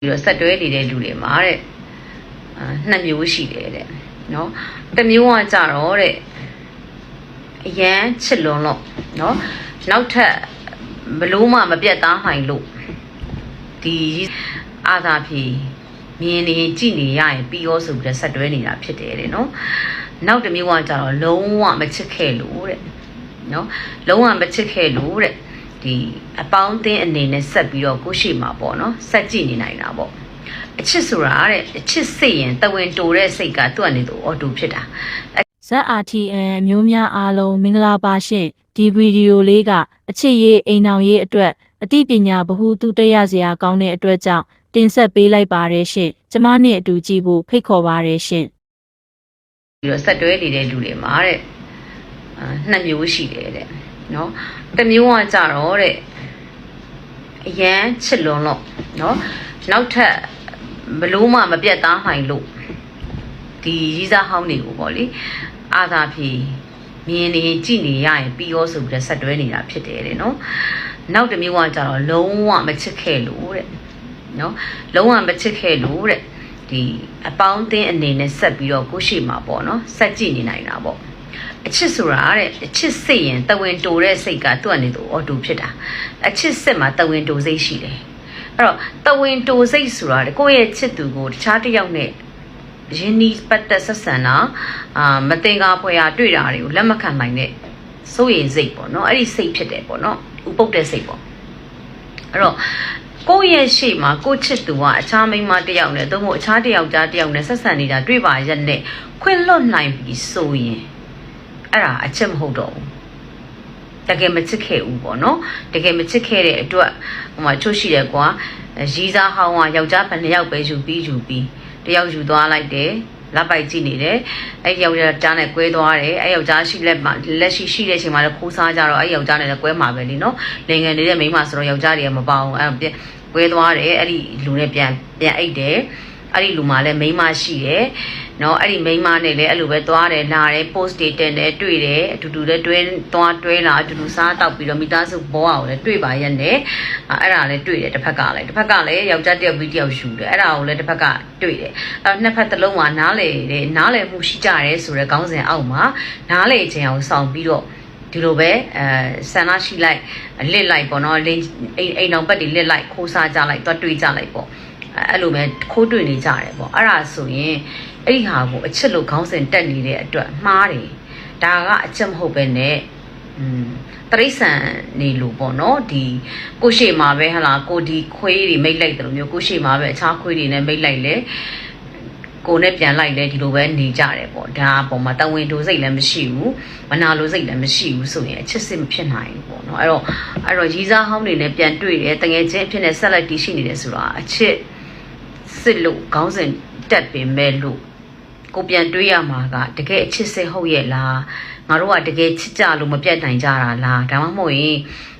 ပြီးတော့ဆက်တွဲနေတဲ့လူတွေမှာတဲ့အာနှစ်မျိုးရှိတယ်တဲ့နော်တစ်မျိုးကကြတော့တဲ့အရန်ချစ်လွန်လို့နော်နောက်ထပ်ဘလို့မှမပြတ်သားနိုင်လို့ဒီအာသာဖြီမြင်နေကြည့်နေရရင်ပြီးရောဆိုပြီးတော့ဆက်တွဲနေတာဖြစ်တယ်တဲ့နော်နောက်တစ်မျိုးကကြတော့လုံးဝမချစ်ခဲ့လို့တဲ့နော်လုံးဝမချစ်ခဲ့လို့တဲ့ ဒီအပေါင်းအသင်းအနေနဲ့ဆက်ပြီးတော့ကိုရှိမှာပေါ့နော်ဆက်ကြည့်နေနိုင်တာပေါ့အချစ်ဆိုတာတဲ့အချစ်စိတ်ရင်တဝင်တိုတဲ့စိတ်ကသူ့အနေနဲ့အော်တူဖြစ်တာ ZRTN အမျိုးများအားလုံးမင်္ဂလာပါရှင်ဒီဗီဒီယိုလေးကအချစ်ရေးအိမ်အောင်ရေးအတွက်အသိပညာဗဟုသုတရစရာကောင်းတဲ့အတွက်ကြောင့်တင်ဆက်ပေးလိုက်ပါရရှင်ကျမနဲ့အတူကြည့်ဖို့ဖိတ်ခေါ်ပါရရှင်ပြီးတော့ဆက်တွဲနေတဲ့လူတွေမှာတဲ့အာနှစ်မျိုးရှိတယ်တဲ့ နော်တစ်မျိုးကကြတော့တဲ့အရန်ချစ်လွန်လို့နော်နောက်ထပ်ဘလို့မှမပြတ်သားနိုင်လို့ဒီရီးစားဟောင်းတွေကိုပေါ့လေအာသာဖြီမြင်နေကြည့်နေရရင်ပြီးရောဆိုပြီးတော့ဆက်တွဲနေတာဖြစ်တယ်တဲ့နော်နောက်တစ်မျိုးကကြတော့လုံးဝမချစ်ခဲ့လို့တဲ့နော်လုံးဝမချစ်ခဲ့လို့တဲ့ဒီအပေါင်းအသင်းအနေနဲ့ဆက်ပြီးတော့ကိုရှိမှာပေါ့နော်ဆက်ကြည့်နေနိုင်တာပေါ့ အချစ်ဆိုတာတဲ့အချစ်စိတ်ရင်တဝင်တိုတဲ့စိတ်ကသူ့အနေနဲ့အော်တူဖြစ်တာအချစ်စစ်မှာတဝင်တိုစိတ်ရှိတယ်အဲ့တော့တဝင်တိုစိတ်ဆိုတာတဲ့ကိုယ့်ရဲ့ချစ်သူကိုတခြားတစ်ယောက်နဲ့ရင်းနှီးပတ်သက်ဆက်ဆံတာအာမတင်ကားဖွယ်ရာတွေ့တာတွေကိုလက်မခံနိုင်တဲ့စိုးရိမ်စိတ်ပေါ့နော်အဲ့ဒီစိတ်ဖြစ်တယ်ပေါ့နော်ဥပုတ်တဲ့စိတ်ပေါ့အဲ့တော့ကိုယ့်ရဲ့ရှေ့မှာကိုယ့်ချစ်သူကအခြားမိန်းမတစ်ယောက်နဲ့သို့မဟုတ်အခြားတစ်ယောက်ကြားတစ်ယောက်နဲ့ဆက်ဆံနေတာတွေ့ပါရက်နဲ့ခွင့်လွတ်နိုင်ပြီဆိုရင် အဲ့ဒါအချက်မဟုတ်တော့ဘူးတကယ်မချစ်ခဲ့ဘူးပေါ့နော်တကယ်မချစ်ခဲ့တဲ့အတွက်ဟိုမှာချို့ရှိတယ်ကွာရီးစားဟောင်းကယောက်ျားဘယ်နှစ်ယောက်ပဲယူပြီးယူပြီးတယောက်ယူသွားလိုက်တယ်လက်ပိုက်ကြည့်နေတယ်အဲ့ယောက်ျားကြားနဲ့ကွဲသွားတယ်အဲ့ယောက်ျားရှိလက်မှာလက်ရှိရှိတဲ့အချိန်မှာလည်းခိုးစားကြတော့အဲ့ယောက်ျားနဲ့လည်းကွဲမှာပဲလीနော်လင်ငယ်နေတဲ့မိန်းမဆိုတော့ယောက်ျားတွေကမပေါအောင်အဲ့ပြကွဲသွားတယ်အဲ့ဒီလူနဲ့ပြန်ပြန်အိတ်တယ်အဲ့ဒီလူမှာလည်းမိန်းမရှိတယ် เนาะအဲ့ဒီမိန်းမနဲ့လည်းအဲ့လိုပဲသွားတယ်လာတယ် post တွေတင်တယ်တွေ့တယ်အတူတူလည်းတွဲသွားတွဲလာအတူတူစားတောက်ပြီးတော့မိသားစုဘောအောင်လည်းတွေ့ပါရက်နဲ့အဲ့ဒါလည်းတွေ့တယ်တစ်ဖက်ကလည်းတစ်ဖက်ကလည်းယောက်ျားတစ်ယောက်ပြီးတစ်ယောက်ယူတယ်အဲ့ဒါကိုလည်းတစ်ဖက်ကတွေ့တယ်အဲ့နှစ်ဖက်တစ်လုံးကနားလေတယ်နားလေမှုရှိကြတယ်ဆိုတော့ခေါင်းစဉ်အောက်မှာနားလေခြင်းအောင်ဆောင်ပြီးတော့ဒီလိုပဲအဲဆန္ဒရှိလိုက်လစ်လိုက်ပေါ့နော်လင်းအိမ်အိမ်အောင်ဘက်တွေလစ်လိုက်ခိုးစားကြလိုက်တွတ်တွေးကြလိုက်ပေါ့အဲ့လိုပဲခိုးတွေ့နေကြတယ်ပေါ့အဲ့ဒါဆိုရင် အဲ့ဒီဟာကိုအချစ်လို့ခေါင်းစဉ်တက်နေတဲ့အတွက်မှားတယ်ဒါကအချက်မဟုတ်ပဲနဲ့อืมတရိษံနေလို့ပေါ့နော်ဒီကိုရှိမှာပဲဟလာကိုဒီခွေးတွေမိတ်လိုက်တယ်လို့မျိုးကိုရှိမှာပဲအခြားခွေးတွေနဲ့မိတ်လိုက်လေကိုနဲ့ပြန်လိုက်လဲဒီလိုပဲနေကြတယ်ပေါ့ဒါအပေါ်မှာတဝင်တိုစိတ်လည်းမရှိဘူးမနာလိုစိတ်လည်းမရှိဘူးဆိုရင်အချစ်စစ်မဖြစ်နိုင်ဘူးပေါ့နော်အဲ့တော့အဲ့တော့ရီးစားဟောင်းတွေနဲ့ပြန်တွေ့တယ်တငယ်ချင်းအဖြစ်နဲ့ဆက်လက်တည်ရှိနေတယ်ဆိုတာအချစ်စစ်လို့ခေါင်းစဉ်တက်ပင်မဲ့လို့ ကိုပြန်တွေးရမှာကတကယ်အချစ်စစ်ဟုတ်ရဲ့လား ငါတို့ကတကယ်ချစ်ကြလို့မပြတ်နိုင်ကြတာလားဒါမှမဟုတ်ရင်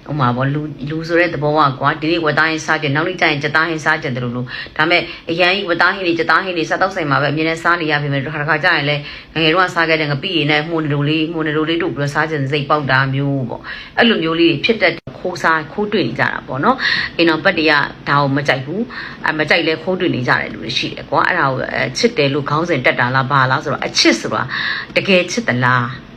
ဟိုမှာဗောလူလူဆိုတဲ့သဘောကကွာဒီနေ့ဝတ်သားဟင်းစားကြနောက်နေ့ကျရင်ကြက်သားဟင်းစားကြတယ်လို့လို့ဒါမဲ့အရန်ကြီးဝတ်သားဟင်းတွေကြက်သားဟင်းတွေစားတော့ဆိုင်မှာပဲအမြင်နဲ့စားနေရပြီမယ်တစ်ခါတစ်ခါကျရင်လဲငယ်ငယ်တော့စားခဲ့တဲ့ငပိရည်နဲ့မှုန်လိုလေးမှုန်လိုလေးတို့ပြီးတော့စားကြတဲ့စိတ်ပေါက်တာမျိုးပေါ့အဲ့လိုမျိုးလေးတွေဖြစ်တဲ့ခိုးစားခိုးတွေ့နေကြတာပေါ့နော်အိမ်တော်ပတ်တရဒါကိုမကြိုက်ဘူးအမကြိုက်လဲခိုးတွေ့နေကြတယ်လူတွေရှိတယ်ကွာအဲ့ဒါကိုချစ်တယ်လို့ခေါင်းစဉ်တက်တာလားဘာလားဆိုတော့အချစ်ဆိုတာတကယ်ချစ်သလား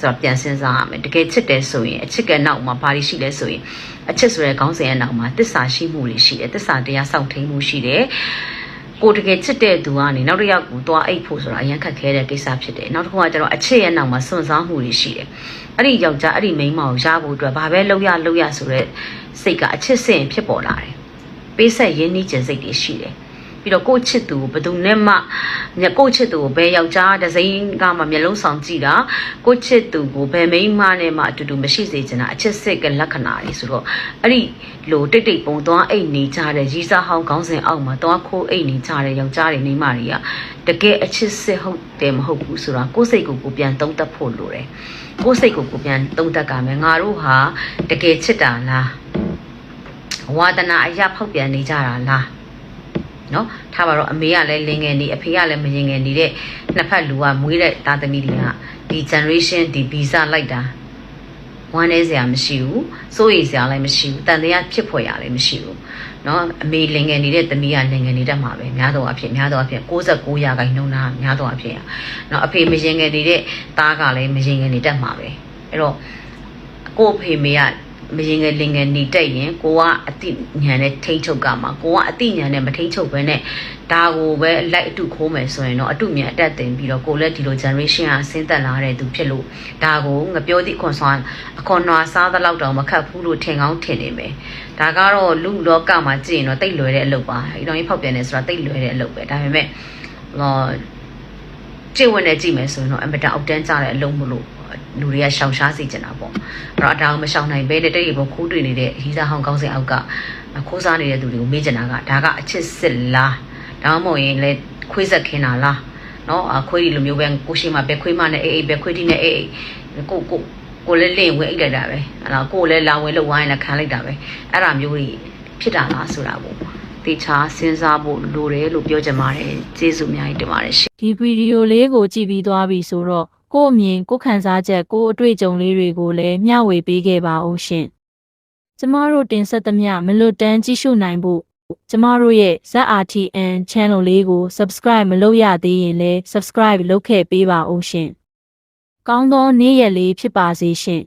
ဆိုတော့ပြန်စဉ်းစားရမယ်တကယ်ချစ်တယ်ဆိုရင်အချစ်ကနောက်မှာဘာတွေရှိလဲဆိုရင်အချစ်ဆိုတဲ့ခေါင်းစဉ်ရဲ့နောက်မှာတစ္ဆာရှိမှုတွေရှိတယ်တစ္ဆာတရားစောင့်ထိန်မှုရှိတယ်ကိုတကယ်ချစ်တဲ့သူကနေနောက်တစ်ယောက်ကိုသွားအိတ်ဖို့ဆိုတာအရင်ခက်ခဲတဲ့ကိစ္စဖြစ်တယ်နောက်တစ်ခုကကျတော့အချစ်ရဲ့နောက်မှာစွန့်စားမှုတွေရှိတယ်အဲ့ဒီယောက်ျားအဲ့ဒီမိန်းမကိုရဖို့အတွက်ဘာပဲလုပ်ရလုပ်ရဆိုတဲ့စိတ်ကအချစ်စင်ဖြစ်ပေါ်လာတယ်ပေးဆက်ရင်းနှီးခြင်းစိတ်တွေရှိတယ် ပြီးတော့ကိုယ့်ချစ်သူကိုဘယ်သူနဲ့မှညကိုယ့်ချစ်သူကိုဘယ်ယောက်ျားတစ်စိမ်းကမှမျက်လုံးဆောင်ကြည့်တာကိုယ့်ချစ်သူကိုဘယ်မိန်းမနဲ့မှအတူတူမရှိစေချင်တာအချစ်စစ်ကလက္ခဏာတွေဆိုတော့အဲ့ဒီလိုတိတ်တိတ်ပုံသွားအိတ်နေကြတဲ့ရီးစားဟောင်းခေါင်းစဉ်အောက်မှာသွားခိုးအိတ်နေကြတဲ့ယောက်ျားတွေမိန်းမတွေကတကယ်အချစ်စစ်ဟုတ်တယ်မဟုတ်ဘူးဆိုတာကိုယ့်စိတ်ကိုကိုပြန်သုံးသပ်ဖို့လိုတယ်ကိုယ့်စိတ်ကိုကိုပြန်သုံးသပ်ကြမယ်ငါတို့ဟာတကယ်ချစ်တာလားဝါဒနာအရာဖောက်ပြန်နေကြတာလား နော်ထားပါတော့အမေကလည်းလင်ငယ်နေအဖေကလည်းမရင်ငယ်နေတဲ့နှစ်ဖက်လူကမွေးတဲ့သားသမီးတွေကဒီ generation ဒီ visa လိုက်တာဝမ်းနေစရာမရှိဘူးစိုးရိမ်စရာလည်းမရှိဘူးတန်တရားဖြစ်ဖွယ်ရလည်းမရှိဘူးနော်အမေလင်ငယ်နေတဲ့သမီးကလင်ငယ်နေတတ်မှာပဲများတော့အဖြစ်များတော့အဖြစ်69ရာခိုင်နှုန်းသားများတော့အဖြစ်နော်အဖေမရင်ငယ်နေတဲ့သားကလည်းမရင်ငယ်နေတတ်မှာပဲအဲ့တော့ကို့အဖေမေက မရင်ငယ်လင်ငယ်နေတက်ရင်ကိုကအတိညာနဲ့ထိမ့်ချုပ်ကမှာကိုကအတိညာနဲ့မထိမ့်ချုပ်ဘဲနဲ့ဒါကိုပဲလိုက်အတုခိုးမယ်ဆိုရင်တော့အတုမြန်အတက်တင်ပြီးတော့ကိုလည်းဒီလို generation ကဆင်းသက်လာတဲ့သူဖြစ်လို့ဒါကိုငပြောသည့်ခွန်ဆောင်အခွန်နွားစားသလောက်တောင်မခတ်ဘူးလို့ထင်ကောင်းထင်နေမယ်ဒါကတော့လူလောကမှာကြည့်ရင်တော့တိတ်လွယ်တဲ့အလုပ်ပါအတော်ကြီးဖောက်ပြန်နေဆိုတာတိတ်လွယ်တဲ့အလုပ်ပဲဒါပေမဲ့ဟော ကြည့်ဝင်နေကြည့်မယ်ဆိုရင်တော့အမတန်အောက်တန်းကြတဲ့အလုပ်မလို့လူတွေကရှောင်ရှားစီကျင်တာပေါ့အဲ့တော့အတောင်မရှောင်နိုင်ပဲတဲ့တိတ်ဘောခိုးတွေ့နေတဲ့အဟိစားဟောင်းကောင်းစင်အောက်ကခိုးစားနေတဲ့သူတွေကိုမေးချင်တာကဒါကအချစ်စစ်လားဒါမှမဟုတ်ရင်လေခွေးဆက်ခင်းတာလားနော်အခွေးဒီလိုမျိုးပဲကိုရှိမှပဲခွေးမနဲ့အေးအေးပဲခွေးတီနဲ့အေးအေးကိုကိုကိုလည်းလင့်ဝင်အိတ်လိုက်တာပဲအဲ့တော့ကိုလည်းလာဝင်လောက်ဝိုင်းလည်းခံလိုက်တာပဲအဲ့ဒါမျိုးကြီးဖြစ်တာလားဆိုတာကို တေချာစဉ်းစားဖို့လိုတယ်လို့ပြောချင်ပါတယ်ကျေးဇူးအများကြီးတင်ပါတယ်ရှင်ဒီဗီဒီယိုလေးကိုကြည့်ပြီးသွားပြီဆိုတော့ကို့အမြင်ကိုယ်ခံစားချက်ကိုယ်အတွေ့အကြုံလေးတွေကိုလည်းမျှဝေပေးခဲ့ပါဦးရှင်ကျမတို့တင်ဆက်သမျှမလွတ်တမ်းကြည့်ရှုနိုင်ဖို့ကျမတို့ရဲ့ ZRTN channel လေးကို subscribe မလုပ်ရသေးရင်လည်း subscribe လုပ်ခဲ့ပေးပါဦးရှင်ကောင်းသောနေ့ရက်လေးဖြစ်ပါစေရှင်